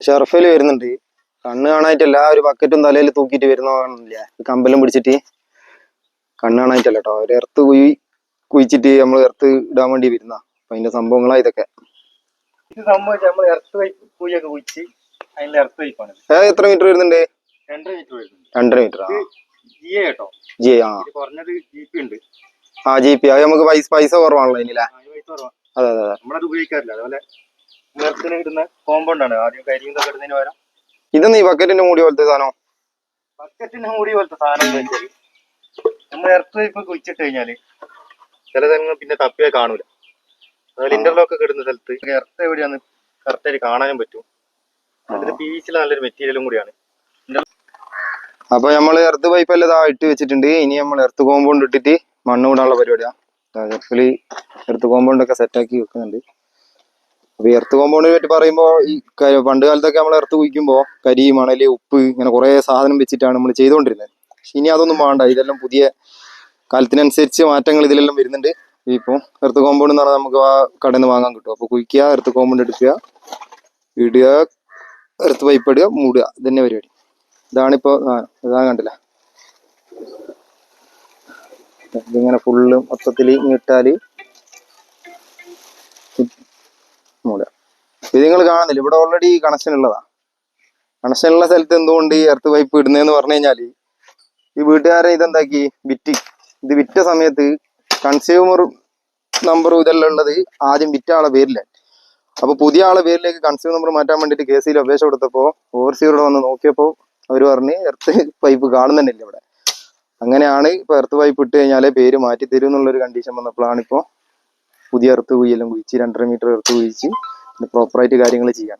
ഷെർഫിൽ വരുന്നുണ്ട്. കണ്ണ് കാണായിട്ടല്ല ഒരു ബക്കറ്റും തലയിൽ തൂക്കിയിട്ട് വരുന്ന കാണില്ല കമ്പലും പിടിച്ചിട്ട് കണ്ണ് കാണായിട്ടല്ല കേട്ടോ ഒരു എർത്ത് കുഴി കുഴിച്ചിട്ട് നമ്മൾ എർത്ത് ഇടാൻ വേണ്ടി വരുന്ന അപ്പൊ അതിന്റെ സംഭവങ്ങളാ ഇതൊക്കെ. ഇത് സംഭവിച്ച നമ്മൾ എർത്ത് കുഴിച്ച് അതിന്റെ എർത്ത് എത്ര മീറ്റർ വരുന്നുണ്ട്? രണ്ടര മീറ്റർ വരുന്നുണ്ട്. രണ്ടര മീറ്റർ ആ? ജി എ കേട്ടോ ജി ആ. കുറഞ്ഞത് ജി പി ഉണ്ട്. ആ ജി പി അത് നമുക്ക് പൈസ പൈസ കുറവാണല്ലോ കുറവാ. അതെ അതെ അതെ. നമ്മളത് ഉപയോഗിക്കാറില്ല. അതുപോലെ എർത്തിന് ഇടുന്ന കോമ്പൗണ്ട് ആണ് ആദ്യം കരിയും ഇതൊക്കെ ഇടുന്നതിന് പകരം ഇതൊന്നും ഈ ബക്കറ്റിന്റെ മൂടി പോലത്തെ സാധനം? ബക്കറ്റിന്റെ മൂടി പോലത്തെ സാധനം എന്താ വെച്ചാൽ നമ്മൾ എർത്ത് ഇപ്പൊ കുഴിച്ചിട്ട് കഴിഞ്ഞാൽ ചില സ്ഥലങ്ങൾ പിന്നെ തപ്പിയെ കാണൂല. അതുപോലെ ഇന്റർലോക്ക് ഒക്കെ ഇടുന്ന സ്ഥലത്ത് എർത്ത് എവിടെയാന്ന് കറക്റ്റ് ആയിട്ട് കാണാനും പറ്റും. അതിന്റെ പി വി സി നല്ലൊരു മെറ്റീരിയലും കൂടിയാണ്. അപ്പൊ നമ്മൾ എർത്ത് പൈപ്പ് എല്ലാം ഇട്ട് വെച്ചിട്ടുണ്ട്. ഇനി നമ്മൾ എർത്ത് കോമ്പൗണ്ട് ഇട്ടിട്ട് മണ്ണ് വിടാനുള്ള പരിപാടിയാണ് എർത്ത് കോമ്പൗണ്ട് ഒക്കെ സെറ്റാക്കി വെക്കുന്നുണ്ട്. അപ്പൊ ഈ എർത്ത് കോമ്പൗണ്ടിനെ പറ്റി പറയുമ്പോ ഈ പണ്ട് കാലത്തൊക്കെ നമ്മൾ എർത്ത് കുഴിക്കുമ്പോ കരി മണൽ ഉപ്പ് ഇങ്ങനെ കുറെ സാധനം വെച്ചിട്ടാണ് നമ്മൾ ചെയ്തുകൊണ്ടിരുന്നത് പക്ഷെ ഇനി അതൊന്നും വേണ്ട ഇതെല്ലാം പുതിയ കാലത്തിനനുസരിച്ച് മാറ്റങ്ങൾ ഇതിലെല്ലാം വരുന്നുണ്ട്. ഇപ്പൊ എർത്ത് കോമ്പൗണ്ട് എന്ന് പറഞ്ഞാൽ നമുക്ക് ആ കടയിൽ നിന്ന് വാങ്ങാൻ കിട്ടും. അപ്പൊ കുഴിക്കുക എർത്ത് കോമ്പൗണ്ട് എടുക്കുക ഇടുക എർത്ത് പൈപ്പ് ഇടുക മൂടുക. ഇതന്നെ പരിപാടി. ഇതാണിപ്പോ ഇതാ കണ്ടില്ല? ഇതിങ്ങനെ ഫുള്ള് മൊത്തത്തിൽ മൂടുക ഇത് നിങ്ങൾ കാണുന്നില്ല? ഇവിടെ ഓൾറെഡി കണക്ഷൻ ഉള്ളതാ. കണക്ഷൻ ഉള്ള സ്ഥലത്ത് എന്തുകൊണ്ട് ഈ എർത്ത് പൈപ്പ് ഇടുന്നതെന്ന് പറഞ്ഞു കഴിഞ്ഞാൽ ഈ വീട്ടുകാരെ ഇതെന്താക്കി? വിറ്റ്. ഇത് വിറ്റ സമയത്ത് കൺസ്യൂമർ നമ്പറും ഇതെല്ലാം ഉള്ളത് ആദ്യം വിറ്റ ആളെ പേരിലാണ് അപ്പൊ പുതിയ ആളെ പേരിലേക്ക് കൺസ്യൂമർ നമ്പർ മാറ്റാൻ വേണ്ടിയിട്ട് കെ സിയിൽ അപേക്ഷ കൊടുത്തപ്പോ ഓവർസിയറോട് വന്ന് നോക്കിയപ്പോ അവർ പറഞ്ഞ് എർത്ത് പൈപ്പ് കാണുന്നുണ്ടല്ലേ ഇവിടെ. അങ്ങനെയാണ് ഇപ്പൊ എർത്ത് പൈപ്പ് ഇട്ട് കഴിഞ്ഞാലേ പേര് മാറ്റി തരും എന്നുള്ളൊരു കണ്ടീഷൻ വന്നപ്പോഴാണ് ഇപ്പോ പുതിയ എർത്ത് കുഴിയെല്ലാം കുഴിച്ച് രണ്ടര മീറ്റർ എർത്ത് കുഴിച്ച് പ്രോപ്പറായിട്ട് കാര്യങ്ങൾ ചെയ്യാൻ.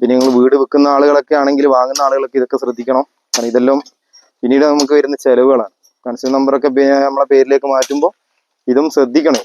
പിന്നെ നിങ്ങൾ വീട് വെക്കുന്ന ആളുകളൊക്കെ ആണെങ്കിൽ വാങ്ങുന്ന ആളുകളൊക്കെ ഇതൊക്കെ ശ്രദ്ധിക്കണം. കാരണം ഇതെല്ലാം പിന്നീട് നമുക്ക് വരുന്ന ചിലവുകളാണ്. കൺസ്യൂമർ നമ്പറൊക്കെ നമ്മളെ പേരിലേക്ക് മാറ്റുമ്പോൾ ഇതും ശ്രദ്ധിക്കണം.